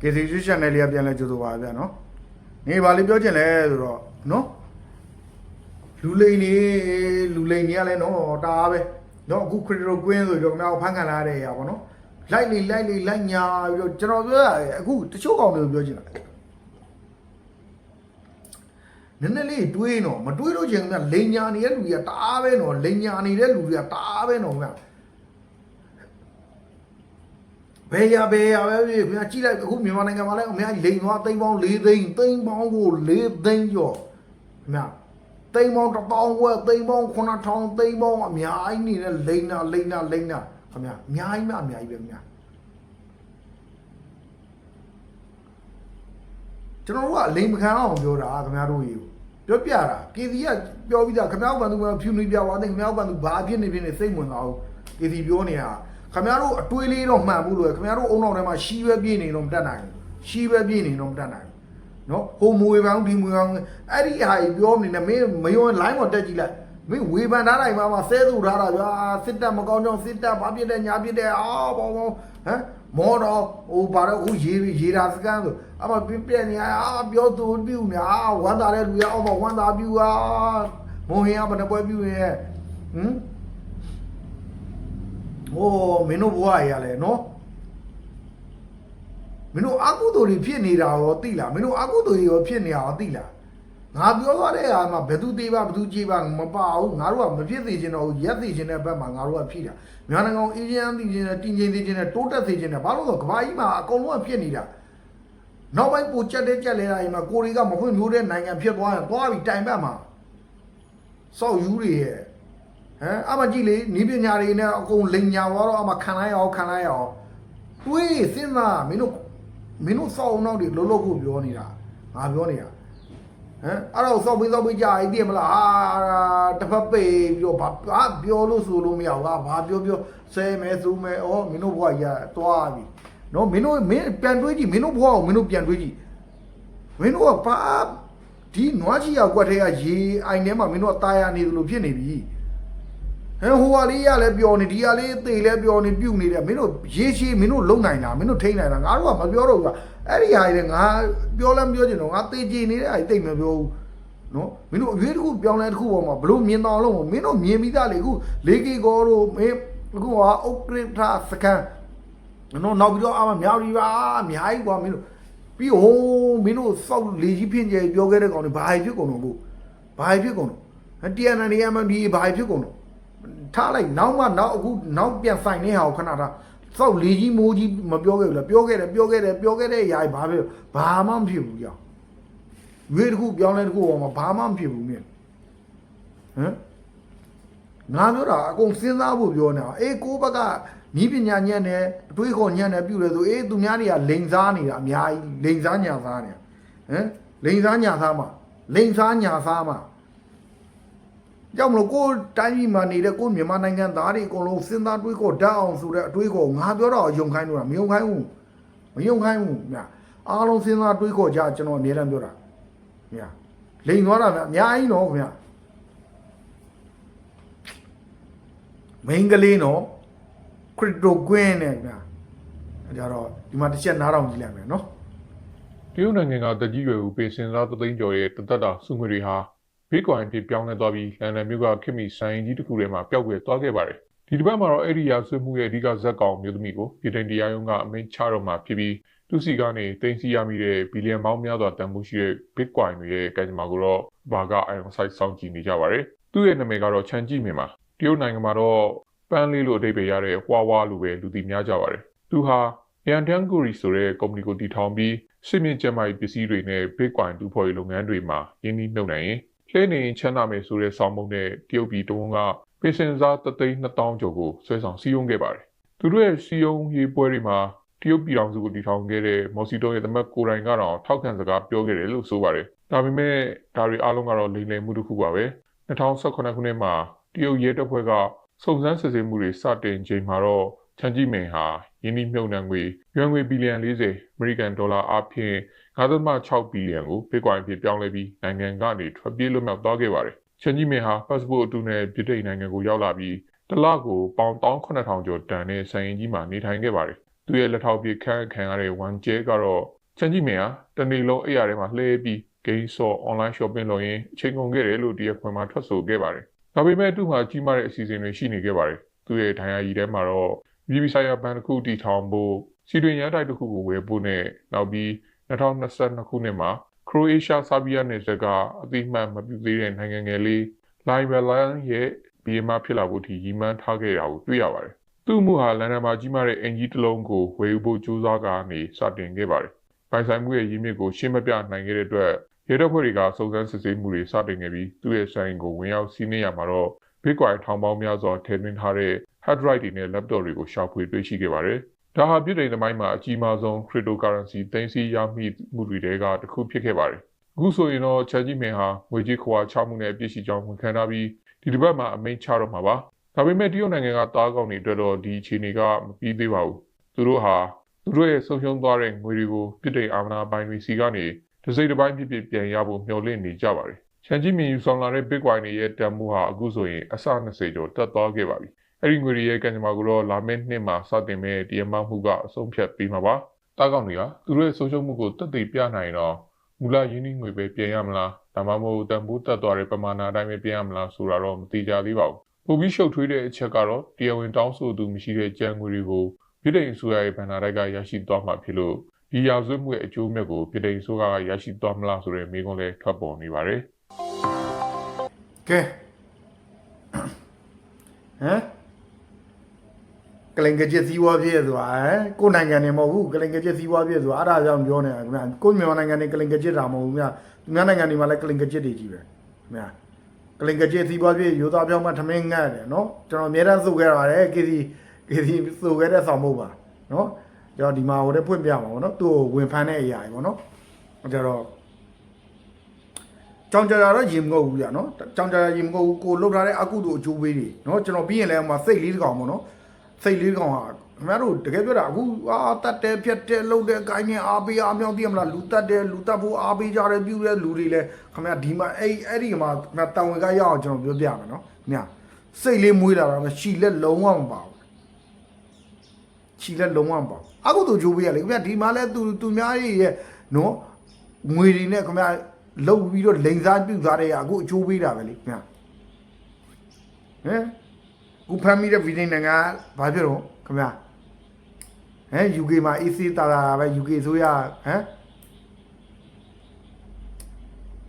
KCG channel လေးကပြန်လဲကြိုဆိုပါဗျာနော်နေပါလေးပြောချင်လဲဆိုတော့နော်လူလိန်နေလူလိန်နေရလဲနော်တအားပဲနော်အခု critical queen ဆိုတော့ခင်ဗျားကိုဖန်ခံလာရတဲ့အရာပေါ့နော်လိုက်လေလိုက်လေလိုက်ညာပြီးတော့ကျွန်တော်ပြောရတယ်အခုတချို့ကောင်တွေကိုပြောချင်တာနည်းနည်းလေးတွေးနော်မတွေးလို့ချင်ခင်ဗျာလိန်ညာနေတဲ့လူတွေကတအားပဲနော်လိန်ညာနေတဲ့လူတွေကတအားပဲနော်ခင်ဗျာ ဘယ်ရဘယ်ရပဲပြီခင်ဗျာကြည့်လိုက်အခုမြန်မာနိုင်ငံမှာလည်းအများကြီးလိန်သွားသိန်းပေါင်း၄သိန်းသိန်းပေါင်းကို၄သိန်းကျော်ခင်ဗျာသိန်းပေါင်းတစ်ပေါင်းဝက်သိန်းပေါင်း9000သိန်းပေါင်းအများကြီးနေတဲ့လိန်နာလိန်နာလိန်နာခင်ဗျာအများကြီးမှအများကြီးပဲခင်ဗျာကျွန်တော်တို့ကအလိန်မခံအောင်ပြောတာခင်ဗျားတို့ကြီးပြောပြတာကေစီကပြောပြီးသားခင်ဗျားတို့ကသူကဖြူနေပြသွားတယ်ခင်ဗျားတို့ကသူဘာဖြစ်နေဖြစ်နေစိတ်ဝင်သွားဘူးကေစီပြောနေတာ ခင်ဗျားတို့အတွေးလေးတော့မှန်ဘူးလို့ခင်ဗျားတို့အုံနောက်ထဲမှာရှီးပဲပြေးနေတော့မတတ်နိုင်ဘူးရှီးပဲပြေးနေတော့မတတ်နိုင်ဘူးနော်ဟိုမွေပန်းဒီမွေပန်းအဲ့ဒီဟာကြီးပြောနေတယ်မင်းမယုံ line ပေါ်တက်ကြည့်လိုက်မင်းဝေဖန်ထားတိုင်းမှာမှာဆဲသူထားတာဗျာစစ်တပ်မကောင်းကြောင်စစ်တပ်ဘာဖြစ်တဲ့ညာဖြစ်တဲ့အာဘောဘောဟမ်မော်တော်ဟိုဘာတော့ဟိုရေရေတာစကန်ဆိုအမပြပြနေအာပြောသူပြူနေအာဝမ်းသာတဲ့လူရအောင်မဝမ်းသာပြူอ่ะမုံဟင်းကဘယ်နှပွဲပြူရဲ့ဟမ် ဟိုမင်းတို့ဘဝရရလဲနော်မင်းတို့အကုသိုလ်တွေဖြစ်နေတာရောသိလားမင်းတို့အကုသိုလ်တွေရောဖြစ်နေတာရောသိလားငါပြောသွားတဲ့ဟာမှာဘယ်သူသေးပါဘယ်သူကြည်ပါမပါဘူးငါတို့ကမဖြစ်သေးချင်တော့ဘူးရက်သေးချင်တဲ့ဘက်မှာငါတို့ကဖြစ်တာမြန်မာနိုင်ငံကိုအေးချမ်းသိချင်တယ်တည်ငြိမ်သိချင်တယ်တိုးတက်သိချင်တယ်ဘာလို့လဲဆိုတော့ကမ္ဘာကြီးမှာအကုန်လုံးကဖြစ်နေတာနောက်ပိုင်းပိုချက်တဲ့ချက်လဲတာအိမ်မှာကိုရီကမဖွင့်မျိုးတဲ့နိုင်ငံဖြစ်သွားရင်သွားပြီးတိုင်ဘက်မှာစောက်ယူတွေရဲ့ ဟမ်အမကြည့်လေနီးပညာတွေနဲ့အကုန်လိန်ညာသွားတော့အမခံလိုက်အောင်ခံလိုက်အောင်တွေးစဉ်းစားမင်းတို့မင်းတို့စောက်အောင်တော့ဒီလုံးလုံးကိုပြောနေတာငါပြောနေတာဟမ်အဲ့တော့စောက်ပြီးစောက်ပြီးကြာရင်တည်မလားအာတစ်ဖက်ပေပြီးတော့ဘာဘာပြောလို့ဆိုလို့မရဘူးကဘာပြောပြောဆဲမဲသူမဲဩမင်းတို့ဘွားကြီးကတွားပြီနော်မင်းတို့မင်းပြန်တွေးကြည့်မင်းတို့ဘွားကိုမင်းတို့ပြန်တွေးကြည့်မင်းတို့ကဘာဒီနွားကြီးရောက်ကွက်ထဲကရေအိုင်ထဲမှာမင်းတို့ကตายရနေသလိုဖြစ်နေပြီ ဟဲဟိုဟာလေးရလဲပျော်နေဒီဟာလေးသေလဲပျော်နေပြုတ်နေတယ်မင်းတို့ရေးရှိမင်းတို့လုံနိုင်တာမင်းတို့ထိန်းနိုင်တာငါတို့ကမပြောတော့ဘူးကအဲ့ဒီဟာကြီးငါပြောလဲမပြောချင်တော့ငါသေကြည်နေတဲ့ဟာကြီးတိတ်မပြောဘူးနော်မင်းတို့အရွေးတစ်ခုပြောင်းလဲတစ်ခုပေါ်မှာဘလို့မြင်တော်လုံးမင်းတို့မြင်ပြီးသားလေအခုလေးကီကောတို့မင်းအခုဟာဥပရိထစကန်နော်နောက်ပြီးတော့အမမြောက်ဒီပါအများကြီးကွာမင်းတို့ပြီးဟိုးမင်းတို့စောက်လေကြီးဖြစ်ကြပြောခဲ့တဲ့ကောင်တွေဘာဖြစ်ကုန်တော့ဘူးဘာဖြစ်ကုန်တော့တရန်နေရမဒီဘာဖြစ်ကုန်တော့ ထားလိုက်နောက်မှနောက်အခုနောက်ပြန်ဆိုင်နေဟာကိုခဏထားစောက်လေကြီးမိုးကြီးမပြောခဲ့ဘူးလားပြောခဲ့တယ်ပြောခဲ့တယ်ပြောခဲ့တဲ့အရာကြီးဘာဖြစ်ဘာမှမဖြစ်ဘူးကြောင်ရွေးတစ်ခုပြောင်းလဲတစ်ခုပေါ်မှာဘာမှမဖြစ်ဘူးမြင်ဟမ်ငါပြောတာအကုန်စဉ်းစားဖို့ပြောနေတာအေးကိုယ့်ဘက်ကနီးပညာညံ့တယ်အတွေးခေါ်ညံ့တယ်ပြုတယ်ဆိုအေးသူများတွေကလိန်စားနေတာအများကြီးလိန်စားညာစားနေတာဟမ်လိန်စားညာစားမှာလိန်စားညာစားမှာ ကြောင့်မလို့ကိုယ်တိုင်းပြည်မှာနေတဲ့ကိုယ်မြန်မာနိုင်ငံသားတွေအကုန်လုံးစဉ်းစားတွေးခေါ်ဓာတ်အောင်ဆိုတဲ့အတွေးခေါ်ငါပြောတော့ယုံခိုင်းလို့တာမယုံခိုင်းဘူးမယုံခိုင်းဘူးမြအားလုံးစဉ်းစားတွေးခေါ်ကြကျွန်တော်အများတမ်းပြောတာမြလိန်သွားတာမြအများကြီးနော်ခင်ဗျမိန်းကလေးနော်ခရစ်တိုကွင်းနဲ့မြအဲကြတော့ဒီမှာတစ်ချက်နားထောင်ကြည့်လိုက်မယ်နော်တရုတ်နိုင်ငံကတကြီးရွယ်ဦးပေးစင်စားသသိန်းကျော်ရဲ့တသက်တာစုငွေတွေဟာ ဘေးကွိုင်ဖြစ်ပြောင်းလဲသွားပြီးလန်ဒန်မြို့ကခင်မီဆိုင်ကြီးတစ်ခုထဲမှာပျောက်ကွယ်သွားခဲ့ပါတယ်။ဒီတစ်ပတ်မှာတော့အဲ့ဒီရာဆွေးမှုရဲ့အဓိကဇက်ကောင်မျိုးသမီးကိုပြည်တိုင်တရားရုံးကအမိန့်ချတော့မှာဖြစ်ပြီးသူစီကနေတင်စီရမိတဲ့ဘီလီယံပေါင်းများစွာတန်ဖိုးရှိတဲ့ Bitcoin တွေရဲ့ကံကြမ္မာကိုတော့ဘာက Iron Site စောင့်ကြည့်နေကြပါတယ်။သူ့ရဲ့နာမည်ကတော့ချန်ကြည့်မြင်ပါတရုတ်နိုင်ငံမှာတော့ပန်းလေးလိုအဓိပ္ပာယ်ရတဲ့ဟွာဝါလိုပဲလူသိများကြပါတယ်။သူဟာ Yantian Guri ဆိုတဲ့ကုမ္ပဏီကိုတည်ထောင်ပြီးစစ်မြင့်ကျန်းမာရေးပစ္စည်းတွေနဲ့ Bitcoin တူဖော်ရေးလုပ်ငန်းတွေမှာရင်းနှီးမြှုပ်နှံရင် လှည့်နေရင်ချမ်းသာမယ်ဆိုတဲ့ဆောင်းမုံနဲ့တရုတ်ပြည်တဝန်ကပေးစင်စားတသိန်း2000ကျော်ကိုဆွဲဆောင်စည်းရုံးခဲ့ပါတယ်။သူတို့ရဲ့စည်းရုံးရေးပွဲတွေမှာတရုတ်ပြည်တော်စုကိုတည်ထောင်ခဲ့တဲ့မော်စီတိုရဲ့သမက်ကိုယ်တိုင်ကတော့ထောက်ခံစကားပြောခဲ့တယ်လို့ဆိုပါတယ်။ဒါပေမဲ့ဒါတွေအားလုံးကတော့လိမ်လည်မှုတစ်ခုပါပဲ။2018ခုနှစ်မှာတရုတ်ရဲတပ်ဖွဲ့ကစုံစမ်းစစ်ဆေးမှုတွေစတင်ချိန်မှာတော့ ချန်ကြီးမင်ဟာယင်းနှိမ့်မြုံနှံငွေရွှေငွေဘီလီယံ40အမေရိကန်ဒေါ်လာအပြင်9.6ဘီလီယံကို Bitcoin ဖြစ်ပြောင်းလဲပြီးနိုင်ငံကနေထွက်ပြေးလွတ်မြောက်သွားခဲ့ပါတယ်။ချန်ကြီးမင်ဟာ passport အတူနဲ့ပြည်ထိုင်နိုင်ငံကိုရောက်လာပြီးတစ်လကိုပေါင်18000ကျော်တန်တဲ့ဆိုင်ရင်ကြီးမှာနေထိုင်ခဲ့ပါတယ်သူ့ရဲ့လက်ထောက်ပြီးခန့်ခံရတဲ့ဝမ်ကျဲကတော့ချန်ကြီးမင်ဟာတနေ့လုံးအိပ်ရာထဲမှာလှည့်ပြီး game store online shopping လုပ်ရင်းအချိန်ကုန်ခဲ့တယ်လို့တရားခွင်မှာထွက်ဆိုခဲ့ပါတယ်။ဒါပေမဲ့သူ့မှာကြီးမားတဲ့အစီအစဉ်တွေရှိနေခဲ့ပါတယ်။သူ့ရဲ့ဒဏ်ရာကြီးထဲမှာတော့ ပြည်ပဆိုင်ရာဘဏ်တစ်ခုတည်ထောင်ဖို့စီတွင်ရန်တိုက်တစ်ခုကိုဝယ်ဖို့နဲ့နောက်ပြီး2022ခုနှစ်မှာခရိုအေးရှားဆာဘီးယားနယ်စပ်ကအသိမှတ်မပြုသေးတဲ့နိုင်ငံငယ်လေးလိုင်ဘယ်လန်ရဲ့ဘီယမဖြစ်လာဖို့ထိရည်မှန်းထားခဲ့တာကိုတွေ့ရပါတယ်။သူ့မှုဟာလန်ဒန်မှာကြီးမားတဲ့အင်ဂျီတစ်လုံးကိုဝယ်ယူဖို့ကြိုးစားကနေစတင်ခဲ့ပါတယ်။ပိုင်ဆိုင်မှုရဲ့ရင်းမြစ်ကိုရှင်းမပြနိုင်ခဲ့တဲ့အတွက်ရဲတပ်ဖွဲ့တွေကစုံစမ်းစစ်ဆေးမှုတွေစတင်ခဲ့ပြီးသူ့ရဲ့ဆိုင်ကိုဝင်ရောက်စီးနင်းရမှာတော့ Bitcoin ထောင်ပေါင်းများစွာထည့်သွင်းထားတဲ့ hard drive တွေနဲ့ laptop တွေကိုရှာဖွေတွေ့ရှိခဲ့ပါတယ်။ဒါဟာပြည်ထောင်သမိုင်းမှာအကြီးမားဆုံး cryptocurrency သိမ်းဆည်းရမိမှုတွေထဲကတစ်ခုဖြစ်ခဲ့ပါတယ်။အခုဆိုရင်တော့ချန်ကြီးမင်ဟာငွေကြေးခွာချမှုနဲ့အပြစ်ရှိကြောင်းဝန်ခံထားပြီးဒီတစ်ပတ်မှာအမိန့်ချတော့မှာပါ။ဒါပေမဲ့တရုတ်နိုင်ငံကတားကောင်းတွေအတွက်တော့ဒီအခြေအနေကမပြီးသေးပါဘူး။သူတို့ဟာသူတို့ရဲ့ဆုံးရှုံးသွားတဲ့ငွေတွေကိုပြည်ထောင်အာမနာပိုင်းတွေစီကနေတစ်စိတ်တစ်ပိုင်းဖြစ်ဖြစ်ပြန်ရဖို့မျှော်လင့်နေကြပါတယ်။ချန်ကြီးမင်ယူဆောင်လာတဲ့ Bitcoin တွေရဲ့တန်ဖိုးဟာအခုဆိုရင်အဆ20ကျော်တက်သွားခဲ့ပါပြီ။ အဲ့ဒီငွေတွေရဲ့ကံကြမ္မာကိုတော့လာမယ့်နှစ်မှာစတင်မဲ့တရားမမှုကအဆုံးဖြတ်ပေးမှာပါ။တားကောင်းတွေကသူတို့ရဲ့ဆုံးရှုံးမှုကိုတက်သိပြနိုင်တော့မူလရင်းနှီးငွေပဲပြန်ရမလားဒါမှမဟုတ်တန်ဖိုးတက်သွားတဲ့ပမာဏအတိုင်းပဲပြန်ရမလားဆိုတာတော့မသိကြသေးပါဘူး။ပုံပြီးရှုပ်ထွေးတဲ့အချက်ကတော့တရားဝင်တောင်းဆိုသူမရှိတဲ့ကြံငွေတွေကိုပြည်ထောင်အစိုးရရဲ့ဗန်နာတိုက်ကရရှိသွားမှာဖြစ်လို့ဒီရာဇဝတ်မှုရဲ့အကျိုးမြတ်ကိုပြည်ထောင်အစိုးရကရရှိသွားမလားဆိုတဲ့မေးခွန်းလည်းထွက်ပေါ်နေပါတယ်။ကဲဟမ် ကလင်ကကျစ်စည်းဝါးပြည့်ဆိုတာဟမ်ကိုယ်နိုင်ငံနေမဟုတ်ဘူးကလင်ကကျစ်စည်းဝါးပြည့်ဆိုတာအဲ့ဒါကြောင့်ပြောနေတာခင်ဗျာကိုယ်မြန်မာနိုင်ငံနေကလင်ကကျစ်တာမဟုတ်ဘူးခင်ဗျာသူများနိုင်ငံတွေမှာလည်းကလင်ကကျစ်တွေကြီးပဲခင်ဗျာကလင်ကကျစ်စည်းဝါးပြည့်ရိုးသားပြောင်းမှထမင်းငတ်တယ်နော်ကျွန်တော်အများအားစုခဲ့ပါတယ်ကေစီကေစီစုခဲ့တဲ့ဆောင်မဟုတ်ပါနော်ကျွန်တော်ဒီမှာဟိုတဲ့ဖွင့်ပြမှာပေါ့နော်သူ့ကိုဝင်ဖမ်းတဲ့အရာကြီးပေါ့နော်ကျတော့ကြောင်ကြတာတော့ရင်မငုတ်ဘူးကြာနော်ကြောင်ကြတာရင်မငုတ်ဘူးကိုလှုပ်ထားတဲ့အကုသို့အကျိုးပေးတွေနော်ကျွန်တော်ပြီးရင်လည်းဟိုမှာစိတ်လေးတစ်ကောင်ပေါ့နော် စိတ်လေးတစ်ကောင်ဟာခင်ဗျားတို့တကယ်ပြောတာအခုအာတတ်တယ်ဖြတ်တယ်လှုပ်တယ်ကိုင်းနေအားပေးအားမြောင်းသိရမလားလူတတ်တယ်လူတတ်ဖို့အားပေးကြတယ်ပြုတဲ့လူတွေလည်းခင်ဗျာဒီမှာအဲ့အဲ့ဒီမှာခင်ဗျာတန်ဝင်ကရအောင်ကျွန်တော်ပြောပြမယ်နော်ခင်ဗျာစိတ်လေးမွေးလာတာပဲရှီလက်လုံးဝမပါဘူးရှီလက်လုံးဝမပါဘူးအကုသို့အကျိုးပေးရလေခင်ဗျာဒီမှာလဲသူသူများကြီးရဲ့နော်ငွေတွေနဲ့ခင်ဗျာလှုပ်ပြီးတော့လိန်စားပြုတ်သွားတဲ့အခုအကျိုးပေးတာပဲလေခင်ဗျာဟမ် ခုဖမ်းမိတဲ့ဗီဒီနိုင်ငံကဘာဖြစ်တော့ခင်ဗျာဟမ် UK မှာ AC တာတာပဲ UK ဆိုရဟမ်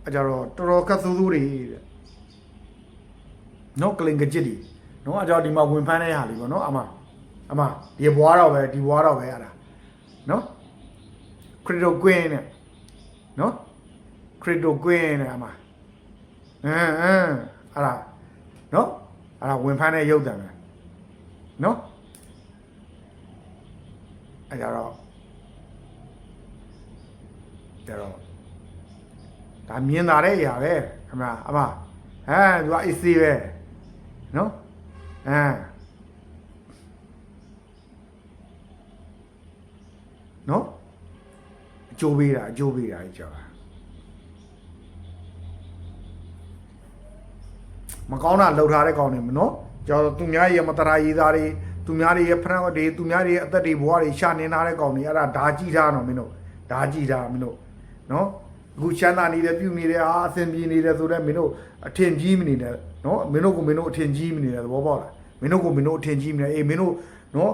အကြတော့တော်တော်ကတ်ဆိုးဆိုးတွေတဲ့နော်ကလင်ကကြစ်တွေနော်အကြတော့ဒီမှာဝင်ဖမ်းတဲ့ဟာလေးပေါ့နော်အမအမဒီဘွားတော့ပဲဒီဘွားတော့ပဲအဲ့ဒါနော်ခရစ်တိုကွင်းနဲ့နော်ခရစ်တိုကွင်းနဲ့အမအင်းအင်းအဲ့ဒါနော် အဲ့ဒါဝင်ဖမ်းတဲ့ရုပ်တံပဲနော်အဲ့ကြတော့ကြတော့ဒါမြင်လာတဲ့အရာပဲခင်ဗျာအမဟမ်သူကအစ်စီပဲနော်အမ်နော်အကျိုးပေးတာအကျိုးပေးတာကြီးကြောက် မကောင်းတာလှုပ်ထားတဲ့ကောင်တွေမနော်ကျွန်တော်သူများရဲ့မတရာရေးသားတွေသူများတွေရဲ့ဖရန့်တွေသူများတွေရဲ့အသက်တွေဘဝတွေရှာနေထားတဲ့ကောင်တွေအဲ့ဒါဓာကြီးထားတော့မင်းတို့ဓာကြီးထားမင်းတို့နော်အခုချမ်းသာနေတယ်ပြုနေတယ်အာအဆင်ပြေနေတယ်ဆိုတော့မင်းတို့အထင်ကြီးမနေနဲ့နော်မင်းတို့ကမင်းတို့အထင်ကြီးမနေနဲ့သဘောပေါက်လားမင်းတို့ကမင်းတို့အထင်ကြီးမနေအေးမင်းတို့နော်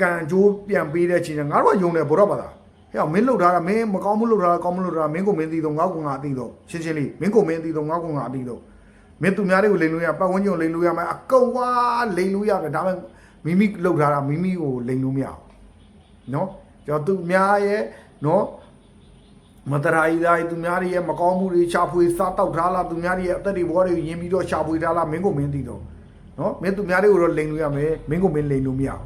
ကံကြိုးပြန်ပေးတဲ့ချိန်ငါတို့ကယုံတယ်ဘောတော့ပါလားဟဲ့မင်းလှုပ်ထားတာမင်းမကောင်းမှုလှုပ်ထားတာကောင်းမှုလှုပ်ထားတာမင်းကိုမင်းသိတော့ငါ့ကိုငါအသိတော့ရှင်းရှင်းလေးမင်းကိုမင်းသိတော့ငါ့ကိုငါအသိတော့ မင်းသူများတွေကိုလိန်လို့ရပတ်ဝန်းကျင်ကိုလိန်လို့ရမယ်အကုန်ဝါလိန်လို့ရတယ်ဒါပေမဲ့မိမိလောက်ထားတာမိမိကိုလိန်လို့မရဘူးနော်ကျွန်တော်သူများရဲ့နော်မတရာဤသားသူများတွေရဲ့မကောင်းမှုတွေရှာဖွေစားတောက်ထားလားသူများတွေရဲ့အသက်တွေဘောတွေယဉ်ပြီးတော့ရှာဖွေထားလားမင်းကိုမင်းသိတော့နော်မင်းသူများတွေကိုတော့လိန်လို့ရမယ်မင်းကိုမင်းလိန်လို့မရဘူး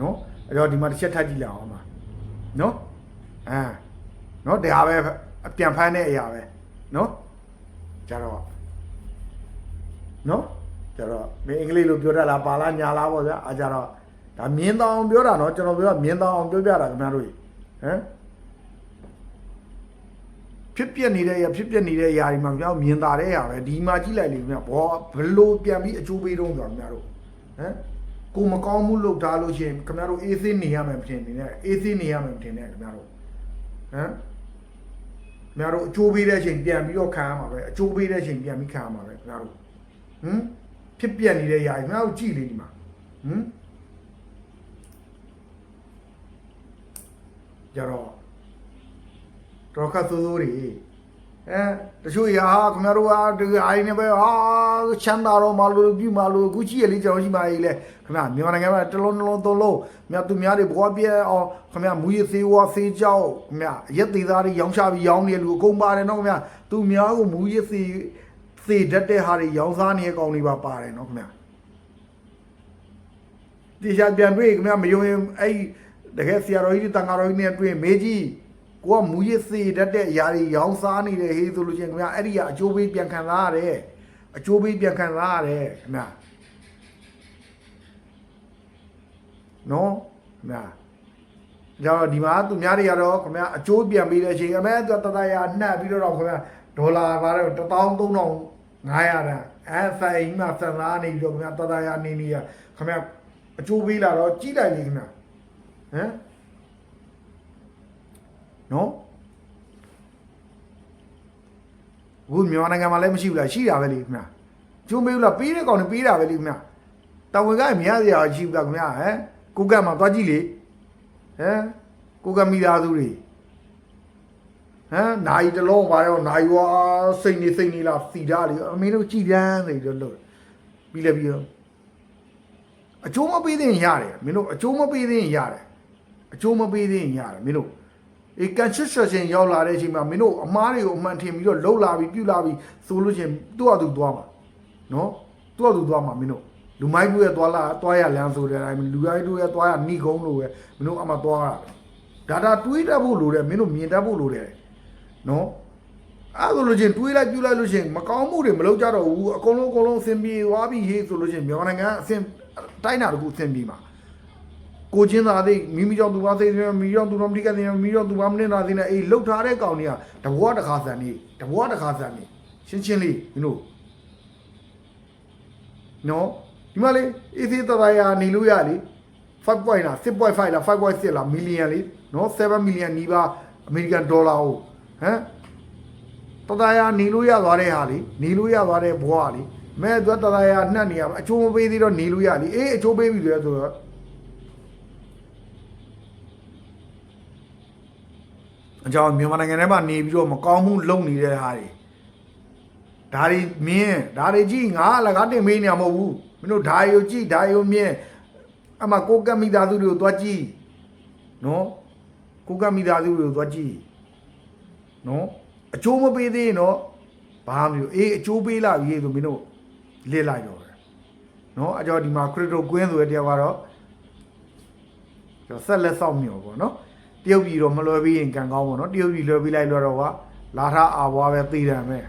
နော်အဲ့တော့ဒီမှာတစ်ချက်ထပ်ကြည့်လိုက်အောင်ပါနော်အာနော်ဒါပဲပြန်ဖမ်းတဲ့အရာပဲနော်ကြတော့ နော်ကျတော့မင်းအင်္ဂလိပ်လိုပြောတတ်လားပါလားညာလားပေါ့ဗျာအားကြတော့ဒါမြင်းတောင်ပြောတာနော်ကျွန်တော်ပြောမြင်းတောင်အောင်ပြောပြတာခင်ဗျားတို့ဟမ်ဖြစ်ပြနေတဲ့ရဖြစ်ပြနေတဲ့အရာတွေမှာကျွန်တော်မြင်သာတဲ့အရာပဲဒီမှာကြည့်လိုက်လေခင်ဗျာဘောဘလို့ပြန်ပြီးအကျိုးပေးတော့ဆိုတော့ခင်ဗျားတို့ဟမ်ကိုမကောင်းမှုလုပ်ထားလို့ရှိရင်ခင်ဗျားတို့အေးသေးနေရမယ်မထင်နေနဲ့အေးသေးနေရမယ်မထင်နဲ့ခင်ဗျားတို့ဟမ်ခင်ဗျားတို့အကျိုးပေးတဲ့အချိန်ပြန်ပြီးတော့ခံရမှာပဲအကျိုးပေးတဲ့အချိန်ပြန်ပြီးခံရမှာပဲခင်ဗျားတို့ ဟမ်ဖြစ်ပြက်နေတဲ့ຢာကြီးခင်ဗျားတို့ကြည့်လေဒီမှာဟမ်ကြတော့တော့ခတ်သိုးသိုးတွေအဲတချို့ရာခင်ဗျားတို့ကဒီအိုင်းနေပဲဟာချမ်းသာတော့မလို့ပြုမလို့အခုကြည့်ရလေကျွန်တော်ရှိမှကြီးလေခင်ဗျာမြန်မာနိုင်ငံမှာတစ်လုံးတစ်လုံးသုံးလုံးမြတ်သူများတွေဘွားပြဲအောင်ခင်ဗျာမူရသေးဝါသေးကြောက်ခင်ဗျာရက်သေးသားတွေရောင်းချပြီးရောင်းနေလူအကုန်ပါတယ်နော်ခင်ဗျာသူများကိုမူရသေး သေးတတ်တဲ့ဟာတွေရောင်းစားနေတဲ့ကောင်တွေပါပါတယ်နော်ခင်ဗျာဒီရှာပြန်တွေ့ခင်ဗျာမယုံရင်အဲ့တကယ်ဆရာတော်ကြီးတန်ဃာတော်ကြီးနဲ့တွေ့မေးကြည့်ကိုကမူရသေးတတ်တဲ့အရာတွေရောင်းစားနေတယ်ဟေးဆိုလို့ချင်းခင်ဗျာအဲ့ဒီကအကျိုးပေးပြန်ခံစားရတယ်အကျိုးပေးပြန်ခံစားရတယ်ခင်ဗျာနော်ခင်ဗျာကြောင့်ဒီမှာသူများတွေကတော့ခင်ဗျာအကျိုးပြန်ပေးတဲ့အချိန်အမဲသူတတရာနှက်ပြီးတော့ခင်ဗျာဒေါ်လာပါတော့ 13500တန်အဲဆိုင်မှာစံသားနေပြီးတော့ခင်ဗျာတတရာနေနေရခင်ဗျာအကျိုးပေးလာတော့ကြီးလိုက်လေခင်ဗျာဟမ်နော်ဘူးမြန်မာနိုင်ငံမှာလည်းမရှိဘူးလားရှိတာပဲလေခင်ဗျာကျိုးမေးဘူးလားပေးတဲ့ကောင်တွေပေးတာပဲလေခင်ဗျာတာဝန်ကမြရစရာရှိဘူးလားခင်ဗျာဟမ်ကိုကတ်မှာသွားကြည့်လေဟမ်ကိုကတ်မိသားစုတွေ ဟမ်နိုင်တလုံးပါတော့နိုင်ဝါစိတ်နေစိတ်နေလားစီတာလေအမေတို့ကြည်တန်းနေတော့လို့ပြီးလည်းပြီးတော့အကျိုးမပေးသေးရင်ရတယ်မင်းတို့အကျိုးမပေးသေးရင်ရတယ်အကျိုးမပေးသေးရင်ရတယ်မင်းတို့အေး construction ရောက်လာတဲ့အချိန်မှာမင်းတို့အမားတွေကိုအမှန်ထင်ပြီးတော့လှုပ်လာပြီးပြုတ်လာပြီးဆိုလို့ချင်းသူ့အတူသွားမှာနော်သူ့အတူသွားမှာမင်းတို့လူမိုက်ဘူးရဲ့သွားလာသွားရလမ်းဆိုတဲ့အတိုင်းလူရိုက်တို့ရဲ့သွားရဏီကုန်းလို့ပဲမင်းတို့အမှသွားတာဒါတာတွေးတတ်ဖို့လိုတယ်မင်းတို့မြင်တတ်ဖို့လိုတယ် နော်အဲ့လိုလို့ချင်းတွေးလိုက်ပြုတ်လိုက်လို့ချင်းမကောင်းမှုတွေမလုပ်ကြတော့ဘူးအကုန်လုံးအကုန်လုံးအဆင်ပြေသွားပြီဟေးဆိုလို့ချင်းမြန်မာနိုင်ငံအဆင်တိုင်းတာတခုအဆင်ပြေမှာကိုချင်းသာသိမိမိကြောင့်သူမသိတယ်မိကြောင့်သူမမတိကတယ်မိကြောင့်သူမမနေနာသိနေအေးလှုပ်ထားတဲ့ကောင်တွေကတဘွားတစ်ခါဆန်နေတဘွားတစ်ခါဆန်နေရှင်းရှင်းလေးမင်းတို့နော်ဒီမှာလေအေးသေးတရာနေလို့ရလေ5 point လား6.5လား5.6လားမီလီယံလေနော်7မီလီယံနီးပါးအမေရိကန်ဒေါ်လာဟုတ် ဟမ်တရာနေလို့ရသွားတဲ့ဟာလေနေလို့ရသွားတဲ့ဘွားလေမဲသူတရာနှက်နေရအချိုးမပေးသေးတော့နေလို့ရလေအေးအချိုးပေးပြီလေဆိုတော့အကြောင်းမြန်မာနိုင်ငံထဲမှာနေပြီးတော့မကောင်းမှုလုပ်နေတဲ့ဟာတွေဒါတွေမြင်ဒါတွေကြည့်ငါအလကားတင်မေးနေမှာမဟုတ်ဘူးမင်းတို့ဒါရီကိုကြည့်ဒါရီကိုမြင်အမကိုကတ်မိသားစုတွေကိုသွားကြည့်နော်ကိုကတ်မိသားစုတွေကိုသွားကြည့် နော်အကျိုးမပေးသေးရင်တော့ဘာမှမပြောအေးအကျိုးပေးလာပြီဆိုမင်းတို့လစ်လိုက်တော့တယ်နော်အကြောင်းဒီမှာခရစ်တိုကွင်းဆိုတဲ့တရားကတော့ကျွန်တော်ဆက်လက်ဆောက်မြော်ပေါ့နော်တရုတ်ပြည်တော့မလွယ်ပြီးရင်ကံကောင်းပေါ့နော်တရုတ်ပြည်လွယ်ပြီးလိုက်လို့တော့ကလာထအာဘွားပဲသိတယ်မဲ့